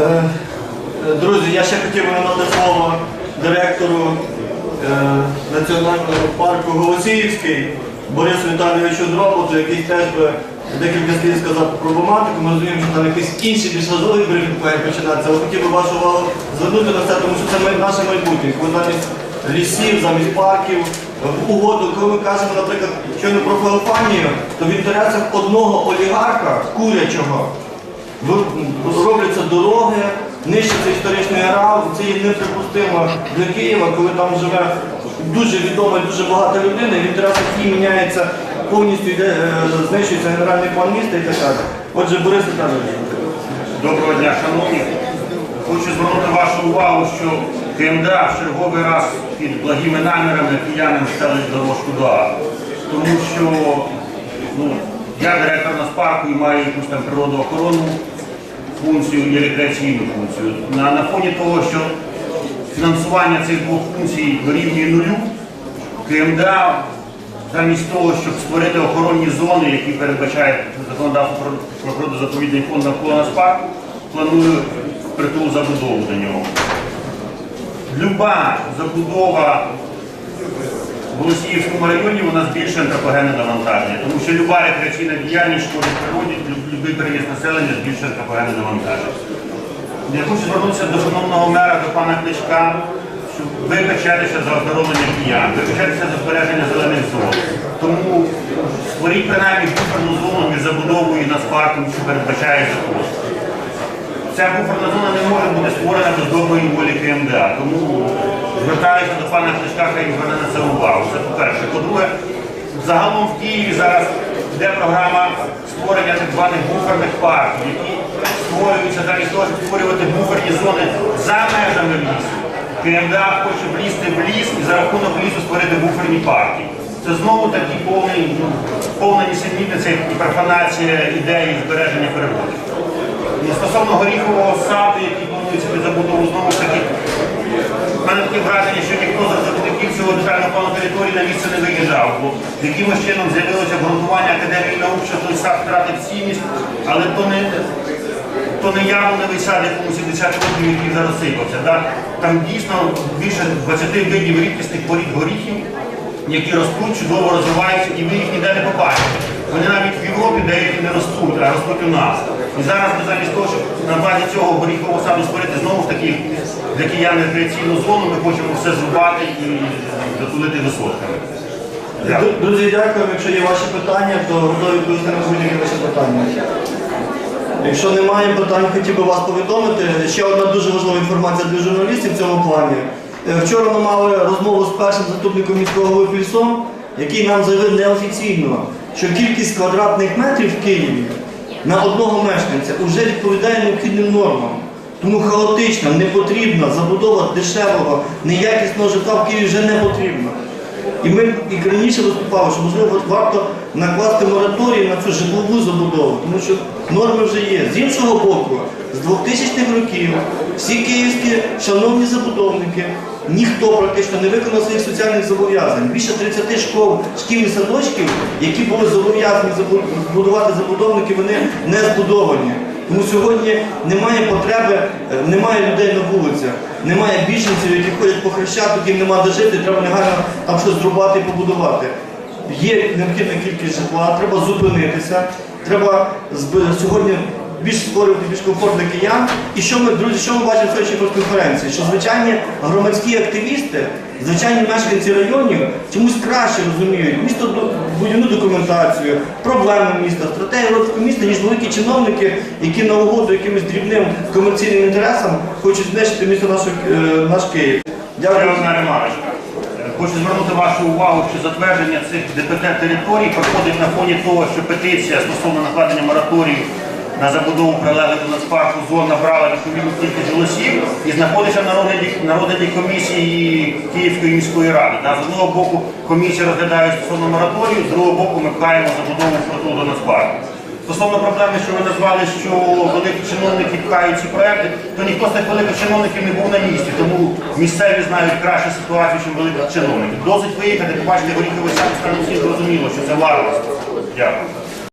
Е, Друзі, я ще хотів би надати слово директору е, національного парку Голосіївський Борису Віталійовичу Дроботу, який теж би декілька слів сказав про проблематику. Ми розуміємо, що там якісь інші більш важливі брифінг має починатися, але хотів би вашу увагу звернути на це, тому що це наше майбутнє. Коли замість лісів, замість парків, в угоду, коли ми кажемо, наприклад, щойно про Феофанію, то в інтересах одного олігарха, курячого, робляться дороги, нищиться історичний ареал. Це є неприпустимо для Києва, коли там живе дуже відома дуже багата людина, і в інтересах міняється повністю йде, е, знищується генеральний план міста і так далі. Отже, Борис Віталійович. Доброго дня, шановні. Хочу звернути вашу увагу, що КМДА в черговий раз під благими намірами киянам ставить дорожку до А. Тому що ну, я директор Нацпарку і маю якусь там природоохоронну функцію і рекреаційну функцію. На, на фоні того, що фінансування цих двох функцій дорівнює нулю, КМДА замість того, щоб створити охоронні зони, які передбачає законодавство про, природозаповідний фонд навколо Нацпарку, планує притул забудову до нього. Люба забудова в Голосіївському районі вона збільшує антропогенне навантаження, тому що люба рекреаційна діяльність шкодить природі, будь-який переїзд населення збільшує антропогенне навантаження. Я хочу звернутися до шановного мера, до пана Кличка, щоб ви печетеся за оздоровлення киян, ви печетеся за збереження зелених зон. Тому створіть принаймні буферну зону між забудовою і нацпарком, що передбачає закон. Ця буферна зона не може бути створена без доброї волі КМДА. Тому звертаюся до пана Кличка, хай зверне на це увагу. Це по-перше. По-друге, загалом в Києві зараз йде програма створення так званих буферних парків, які створюються замість того, щоб створювати буферні зони за межами лісу. КМДА хоче влізти в ліс і за рахунок лісу створити буферні парки. Це знову повний, ну, повна нісенітниця і профанація ідеї збереження природи. Стосовно горіхового саду, який планується під забудову, знову ж таки, в мене таке враження, що ніхто з розробників цього детального плану території на місце не виїжджав, бо якимось чином з'явилося обґрунтування Академії наук, що той сад втратив цінність, але то не, то не яблуневий сад, якому 70 років, який зараз сипався. Да? Там дійсно більше 20 видів рідкісних порід горіхів, які ростуть, чудово розвиваються, і ви їх ніде не побачите. Вони навіть в Європі деякі не ростуть, а ростуть у нас. І зараз ми замість того, щоб на базі цього горіхового саду створити знову ж таки для киян рекреаційну зону, ми хочемо все зрубати і затулити висотками. Дякую. Друзі, дякую. Якщо є ваші питання, то готові відповісти на будь-які ваші питання. Якщо немає питань, хотів би вас повідомити. Ще одна дуже важлива інформація для журналістів в цьому плані. Е, Вчора ми мали розмову з першим заступником міського голови Фільсом, який нам заявив неофіційно, що кількість квадратних метрів в Києві на одного мешканця вже відповідає необхідним нормам. Тому хаотична, непотрібна забудова дешевого, неякісного житла в Києві вже не потрібна. І ми і раніше виступали, що можливо варто накласти мораторій на цю житлову забудову, тому що норми вже є. З іншого боку, з 2000-х років всі київські шановні забудовники, ніхто практично не виконав своїх соціальних зобов'язань. Більше 30 школ, шкіл і садочків, які були зобов'язані збудувати забудовники, вони не збудовані. Тому сьогодні немає потреби, е, немає людей на вулицях, немає біженців, які ходять по хрещатах, їм нема де жити, треба негайно там щось зрубати і побудувати. Є необхідна кількість житла, треба зупинитися, треба сьогодні більш створювати більш комфорт киян. І що ми, друзі, що ми бачимо в сьогоднішній конференції? Що звичайні громадські активісти, звичайні мешканці районів чомусь краще розуміють місто будівну документацію, проблеми міста, стратегію розвитку міста, ніж великі чиновники, які на угоду якимось дрібним комерційним інтересам хочуть знищити місто наше, е, наш Київ. Дякую. Хочу звернути вашу увагу, що затвердження цих ДПТ територій проходить на фоні того, що петиція стосовно накладення мораторію на забудову прилеглих до нацпарку зон набрала відповідну кількість голосів і знаходиться на розгляді, на розгляді комісії Київської міської ради. Да, З одного боку комісія розглядає стосовно мораторію, з другого боку ми пхаємо забудову притул до нацпарку. Стосовно проблеми, що ви назвали, що великі чиновники пхають ці проекти, то ніхто з тих великих чиновників не був на місці, тому місцеві знають краще ситуацію, ніж великі чиновники. Досить виїхати, побачити горіховий стане всім зрозуміло, що це варварство. Дякую.